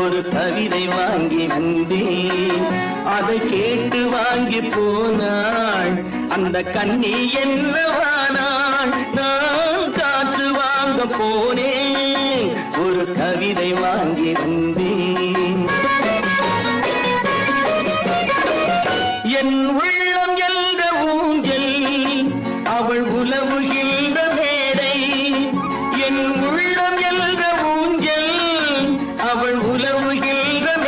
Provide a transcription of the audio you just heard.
ஒரு கவிதை வாங்கி வந்தேன். அதை கேட்டு வாங்கி போனாள். அந்த கண்ணி என்னவானாள்? நான் காற்று வாங்க போனேன். ஒரு கவிதை வாங்கி வந்தேன். என் உள்ளம் என்ற ஊஞ்சல் அவள் பொழுகின்ற